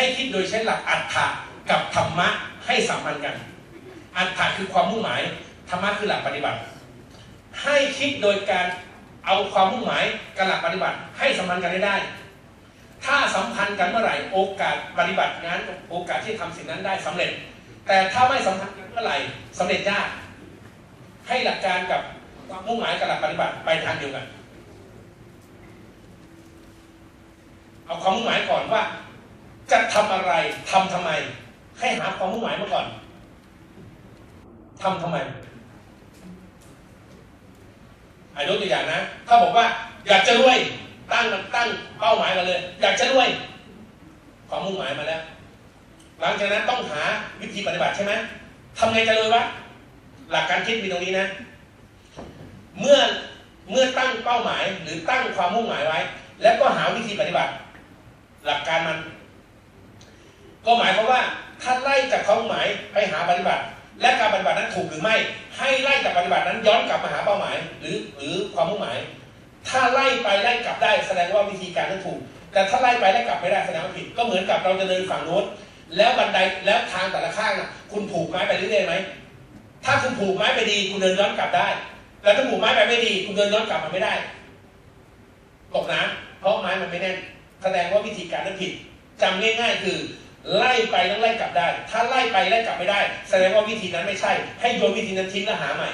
ให้คิดโดยใช้หลักอัฏฐะกับธรรมะให้สัมพันธ์กัน อัฏฐะคือความมุ่งหมาย ธรรมะคือหลักปฏิบัติ ให้คิดโดยการเอาความมุ่งหมายกับหลักปฏิบัติ ให้สัมพันธ์กันได้ไดถ้าสัมพันธ์กันเมื่อไหร่โอกาสปฏิบัติงานโอกาสที่ทำสิ่งนั้นได้สำเร็จ แต่ถ้าไม่สัมพันธ์กันเมื่อไหร่สำเร็จยาก ให้หลักการกับความมุ่งหมายกับหลักปฏิบัติไปทางเดียวกัน เอาความมุ่งหมายก่อนว่า จะทำอะไรทำทำไม ให้หาความมุ่งหมายมาก่อนทำทำไมอายกตัวอย่างนะ ถ้าบอกว่า อยากจะรวย ตั้งตั้งเป้าหมายมาเลย อยากจะรวย ความมุ่งหมายมาแล้ว หลังจากนั้นต้องหาวิธีปฏิบัติใช่ไหมทำไงจะรวยวะ หลักการคิดมีตรงนี้นะ เมื่อเมื่อตั้งเป้าหมายหรือตั้งความมุ่งหมายไว้ แล้วก็หาวิธีปฏิบัติ หลักการมัน ก็หมายความว่าถ้าไล่จากความหมายไปหาปฏิบัติ และการปฏิบัตินั้นถูกหรือไม่ ให้ไล่จากปฏิบัตินั้นย้อนกลับมาหาเป้าหมาย หรือหรือความมุ่งหมาย ถ้าไล่ไปไล่กลับได้แสดงว่าวิธีการนั้นถูก แต่ถ้าไล่ไปไล่กลับไม่ได้แสดงว่าผิด ก็เหมือนกับเราจะเดินฝั่งโน้นแล้วบันไดแล้วทางแต่ละข้างน่ะ คุณผูกไม้ไปเรื่อยๆไหมถ้าคุณผูกไม้ไปดี คุณเดินย้อนกลับได้แต่ถ้าผูกไม้ไปไม่ดี คุณเดินย้อนกลับมาไม่ได้ตกน้ำเพราะไม้มันไม่แน่น แสดงว่าวิธีการนั้นผิดจำง่าย ๆ คือ ไล่ไปแล้วไล่กลับได้ ถ้าไล่ไปไล่กลับไม่ได้ แสดงว่าวิธีนั้นไม่ใช่ ให้โยนวิธีนั้นทิ้งแล้วหาใหม่